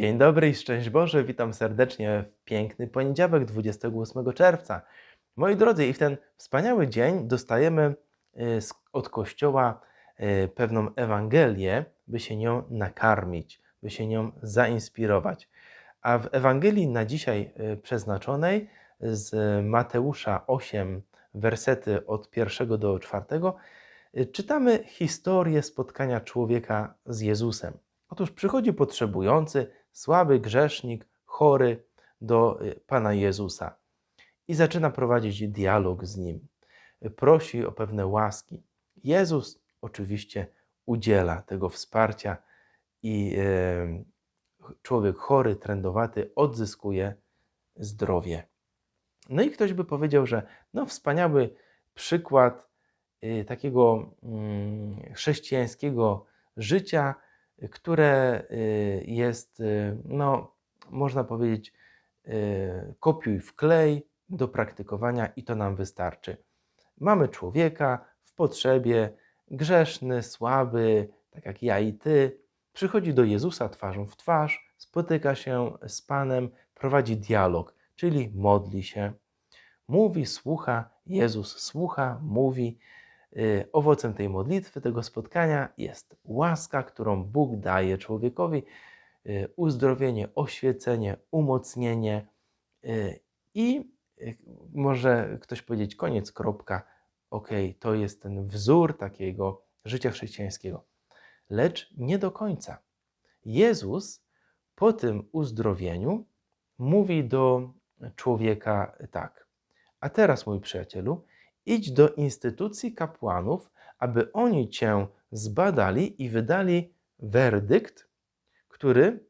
Dzień dobry i szczęść Boże, witam serdecznie w piękny poniedziałek, 28 czerwca. Moi drodzy, i w ten wspaniały dzień dostajemy y, od Kościoła y, pewną Ewangelię, by się nią nakarmić, by się nią zainspirować. A w Ewangelii na dzisiaj y, przeznaczonej z Mateusza 8, wersety od pierwszego do czwartego, czytamy historię spotkania człowieka z Jezusem. Otóż przychodzi potrzebujący, słaby grzesznik, chory do y, Pana Jezusa i zaczyna prowadzić dialog z nim. Y, Prosi o pewne łaski. Jezus oczywiście udziela tego wsparcia i e, człowiek chory, trędowaty odzyskuje zdrowie. No i ktoś by powiedział, że no wspaniały przykład y, takiego mm, chrześcijańskiego życia, y, które y, jest, y, no, można powiedzieć, y, kopiuj w klej do praktykowania i to nam wystarczy. Mamy człowieka w potrzebie, grzeszny, słaby, tak jak ja i ty, przychodzi do Jezusa twarzą w twarz, spotyka się z Panem, prowadzi dialog, czyli modli się, mówi, słucha, Jezus słucha, mówi. Y, Owocem tej modlitwy, tego spotkania jest łaska, którą Bóg daje człowiekowi, y, uzdrowienie, oświecenie, umocnienie y, i może ktoś powiedzieć koniec, kropka, okej, to jest ten wzór takiego życia chrześcijańskiego. Lecz nie do końca. Jezus po tym uzdrowieniu mówi do człowieka tak. A teraz, mój przyjacielu, idź do instytucji kapłanów, aby oni cię zbadali i wydali werdykt, który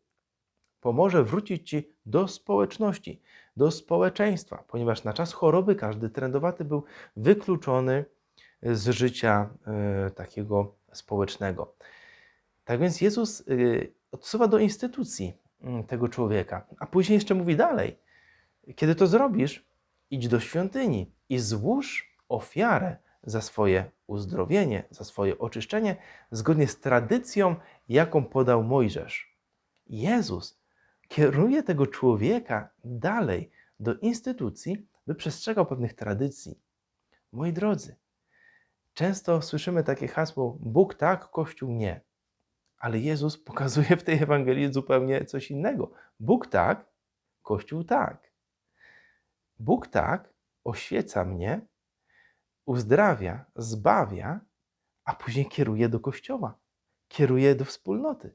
pomoże wrócić ci do społeczności, do społeczeństwa, ponieważ na czas choroby każdy trędowaty był wykluczony z życia e, takiego społecznego. Tak więc Jezus y, odsuwa do instytucji mm, tego człowieka, a później jeszcze mówi dalej. Kiedy to zrobisz, idź do świątyni i złóż ofiarę za swoje uzdrowienie, za swoje oczyszczenie, zgodnie z tradycją, jaką podał Mojżesz. Jezus kieruje tego człowieka dalej do instytucji, by przestrzegał pewnych tradycji. Moi drodzy, często słyszymy takie hasło: Bóg tak, Kościół nie. Ale Jezus pokazuje w tej Ewangelii zupełnie coś innego. Bóg tak, Kościół tak. Bóg tak oświeca mnie, uzdrawia, zbawia, a później kieruje do Kościoła, kieruje do wspólnoty.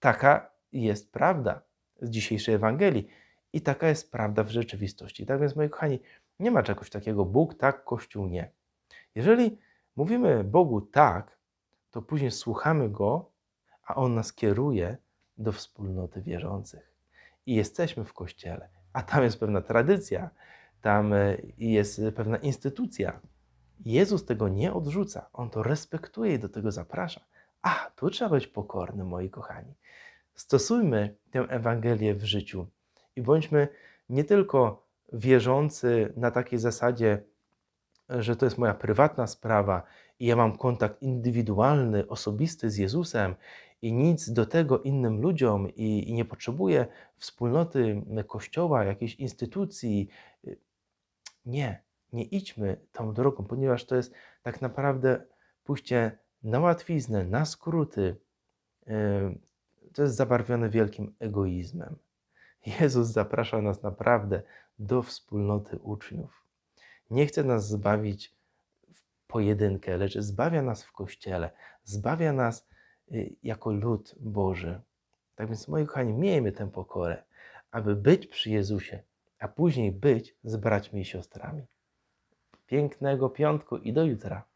Taka jest prawda z dzisiejszej Ewangelii i taka jest prawda w rzeczywistości. Tak więc, moi kochani, nie ma czegoś takiego Bóg tak, Kościół nie. Jeżeli mówimy Bogu tak, to później słuchamy Go, a On nas kieruje do wspólnoty wierzących. I jesteśmy w Kościele, a tam jest pewna tradycja, tam e, jest pewna instytucja. Jezus tego nie odrzuca, On to respektuje i do tego zaprasza. A, tu trzeba być pokorny, moi kochani. Stosujmy tę Ewangelię w życiu i bądźmy nie tylko wierzący na takiej zasadzie, że to jest moja prywatna sprawa i ja mam kontakt indywidualny, osobisty z Jezusem i nic do tego innym ludziom i, i nie potrzebuję wspólnoty Kościoła, jakiejś instytucji. Nie, nie idźmy tą drogą, ponieważ to jest tak naprawdę pójście na łatwiznę, na skróty. Yy, To jest zabarwione wielkim egoizmem. Jezus zaprasza nas naprawdę do wspólnoty uczniów. Nie chce nas zbawić w pojedynkę, lecz zbawia nas w Kościele, zbawia nas y, jako lud Boży. Tak więc, moi kochani, miejmy tę pokorę, aby być przy Jezusie, a później być z braćmi i siostrami. Pięknego piątku i do jutra.